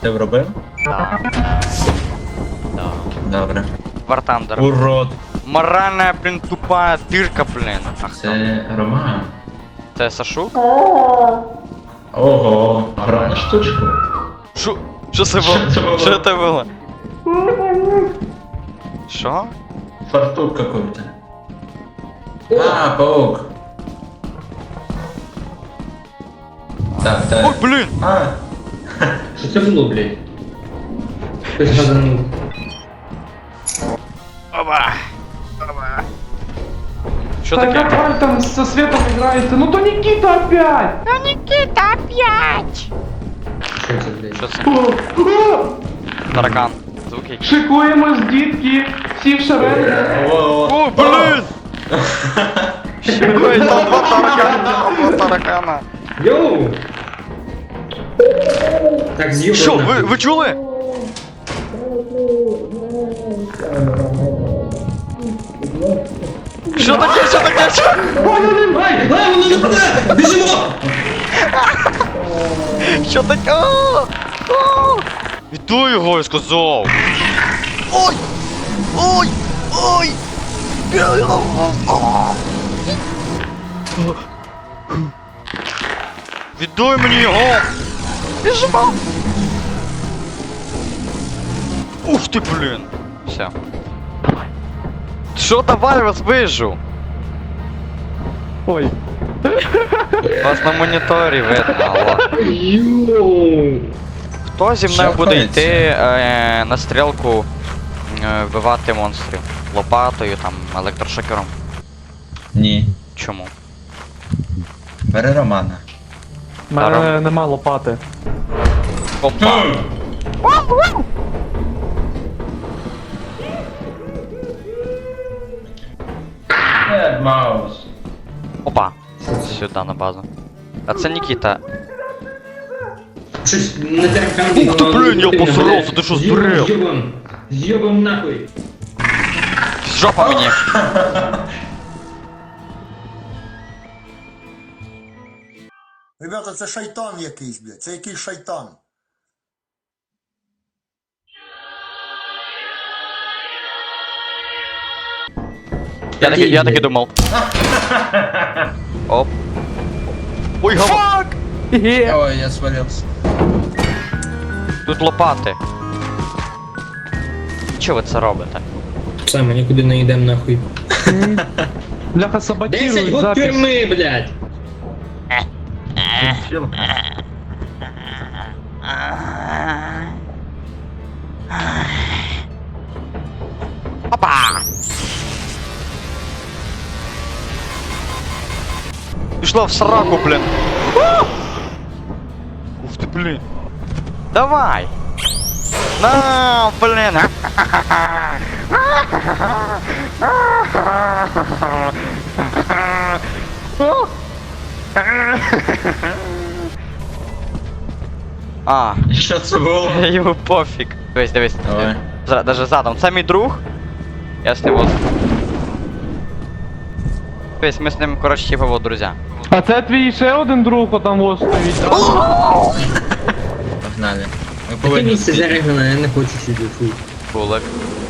Ти вробив? Да. Да. Добре. War Thunder. Урод. Моральная, блин, тупая дырка, блин. Ах, Це Роман. це Сашук? Ого, грана штучку. Що? Що це Що це було? було? Що це було? Що? Фартук какой-то. А, паук. Так, Ой, так. блін! А, Що це було, блядь? Хтось газанув. Оба! Оба! Що Да таке? Гагарь там со светом играется. Ну то Никита опять! Що це, блядь? Що це? О, о! Таракан. Звуки. Шикуємось, дітки! Всі в шеренги! о, О, блін! Ой, там два таракана, два таракана. Йоу! Так, з'їбав. Що, ви, ви чули? Що таке, що таке? Що? Ай, ай, воно не паде! Біжимо! Що таке? О! О! Іду його, я сказав. Ой! Ой! Ой! Віддай мені його! Біжимо! Ух ти, блін! Все. Що давай вас вижу? Ой. Вас на моніторі видно, алло. Йоу! Хто зі мною буде йти е, на стрілку е, вбивати монстрів? Лопатою, там, електрошокером? Ні. Чому? Бери Романа. У мене нема лопати. Опа! Опа! Сюди на базу. А це Нікіта. Щось не терпимо. Ух ти, блін, я посрався, ти що, здурів? З'єбом, з'єбом нахуй. Жопа мені! Ребята, це шайтан якийсь, блядь. Це якийсь шайтан. Я таки, я таки думав. Оп. Ой! Ге. Ой, я свалился. Тут лопати. Чого ви це робите? Все, ми нікуди не йдемо нахуй. Бляха 10 саботирують год запись. тюрми, блядь! Опа! Пішло в сраку, блін. Ух ти, блін. Давай! На, блін! А, Що це було? йому пофіг. Дивись, дивись. Давай. Зра- Даже задом. Це мій друг. Я з ним от. Дивись, ми з ним, коротше, типа вот друзі. А це твій ще один друг отам ось стоїть. да? Погнали. Ми повинні місце я не хочу сюди, фу. Кулак.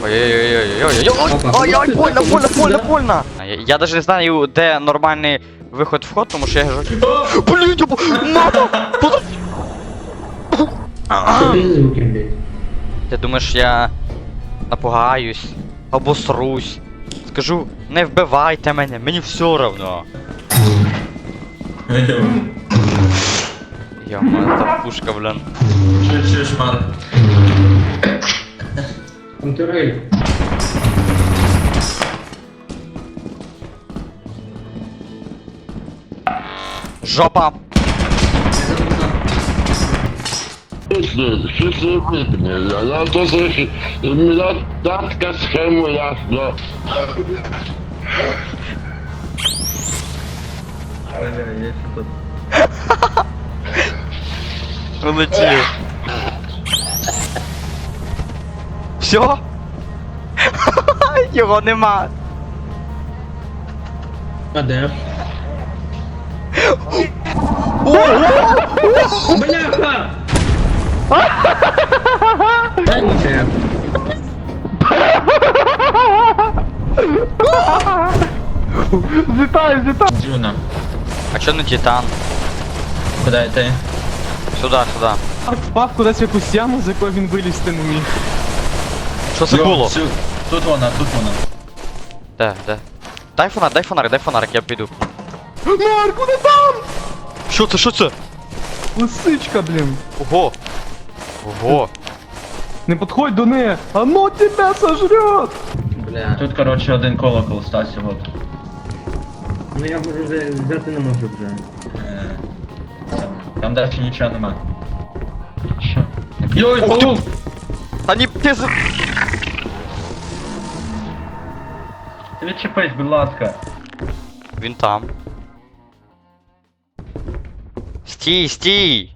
Ой-ой-ой-ой-ой-ой. Опа. Ой-ой, больно, больно, больно, больно. Я, я даже не знаю, де нормальний виход-вход, тому що я кажу. Блін, я... бо- Мама! Ти думаєш, я напугаюсь, обосрусь, скажу, не вбивайте мене, мені все равно. Йома, та пушка, блін. Чуєш, чуєш, ман. Там Жопа! Tatka schemu jasno. Улетів. Все? Його нема. А де? Бляха! Та. Злітай, злітай! Джуна. А чо не титан? Куди йти? Сюди, сюди. Марк впав кудись в якусь яму, з якої він вилізти не міг. Що це було? Тут вона, тут вона. Де, де? Дай фонарик, дай фонарик, дай фонарик, я піду. Марк, куди там? Що це, що це? Лисичка, блін. Ого. Ого. Не підходь до неї. Оно тебе сожрет! Бля. Тут, коротше, один колокол стався, от. Ну я можу вже взяти не можу вже. Е, там- Там далі нічого нема. Що? Йой, Ух ти! паук! Та ні, ти з... Відчепись, будь ласка. Він там. Стій, стій!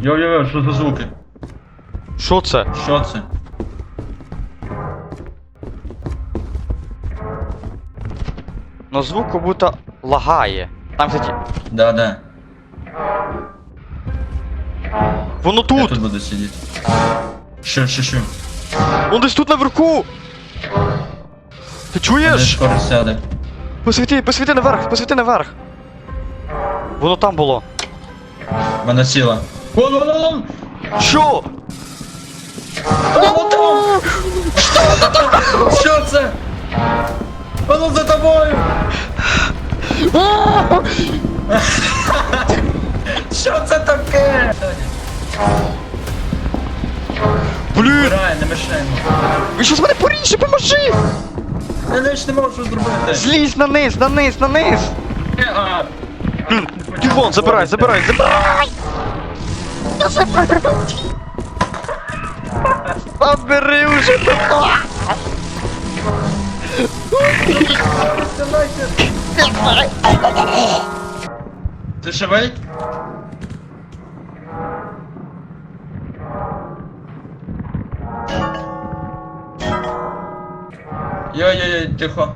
Йо-йо-йо, що за звуки? Що це? Що це? Ну звук как будто лагає. Там, кстати, Да-да. воно Я тут! тут буду сидіти. Що, що, що? Воно десь тут наверху! Ти чуєш? скоро сяде. Посвіти, посвіти наверх, посвіти наверх! Воно там було. Вона сіла. Вон, вон, вон! Що? Вон там! Що це? Воно за тобою! Що це таке? Блін! Збирай, не мешаємо. Він щось мене поріже, поможи! Я лиш не можу зробити. Злізь на низ, на низ, на низ! А, Телефон, забирай, забирай, забирай! Забери уже! Ти живий? Йой-йой-йой, тихо.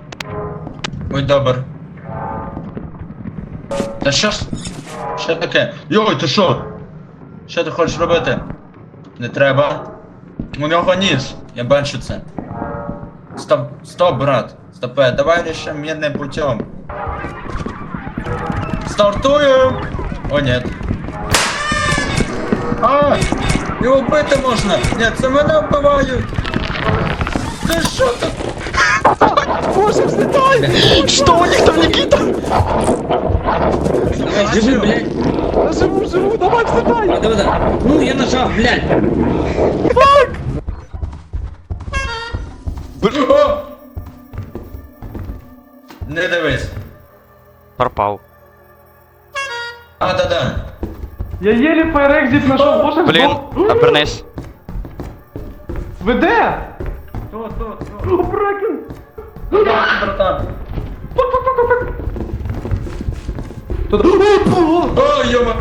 Будь добр. Та що ж? Що таке? Йой, ти що? Що ти хочеш робити? Не треба. У нього ніж. Я бачу це. Стоп, стоп, брат. Стопе, давай рішимо мирним путем. Стартуем! О, нет. А! Його вбити можна! Ні, це мене вбивають! Ти що тут? Боже, взлітай! Что у них там, Никита? Давай, живи, блядь. Я живу, живу, давай, взлітай! Давай, давай. Ну, я нажав, блядь. О! Не дивись. Пропав. А, да-да. Я єлі фаєрекзит знайшов, боже, Блін, здох. обернись. Ви де? Тут, тут, тут. О, Бракен! Братан. Тут... О, йома.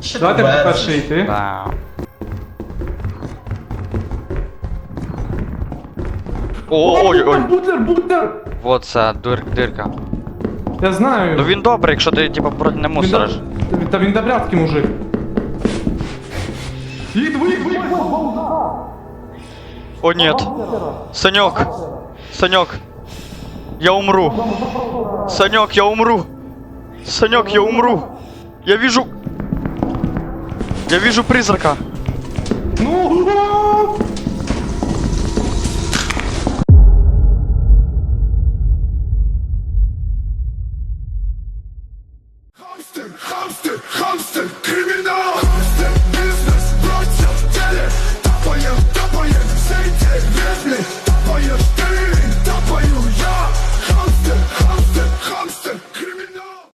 Що Давайте ти перший йти. Да. Ой, ой, Бутер, бутер! вот це дир, дирка. Я знаю. Ну він добрий, якщо ти типа проти не Він мусориш. Та він добряцький мужик. Їдь, виїдь, виїдь! О нет. Санек. Санек. Я умру. Санек, я умру. Санек, я умру. Я вижу... Я вижу призрака. Ну,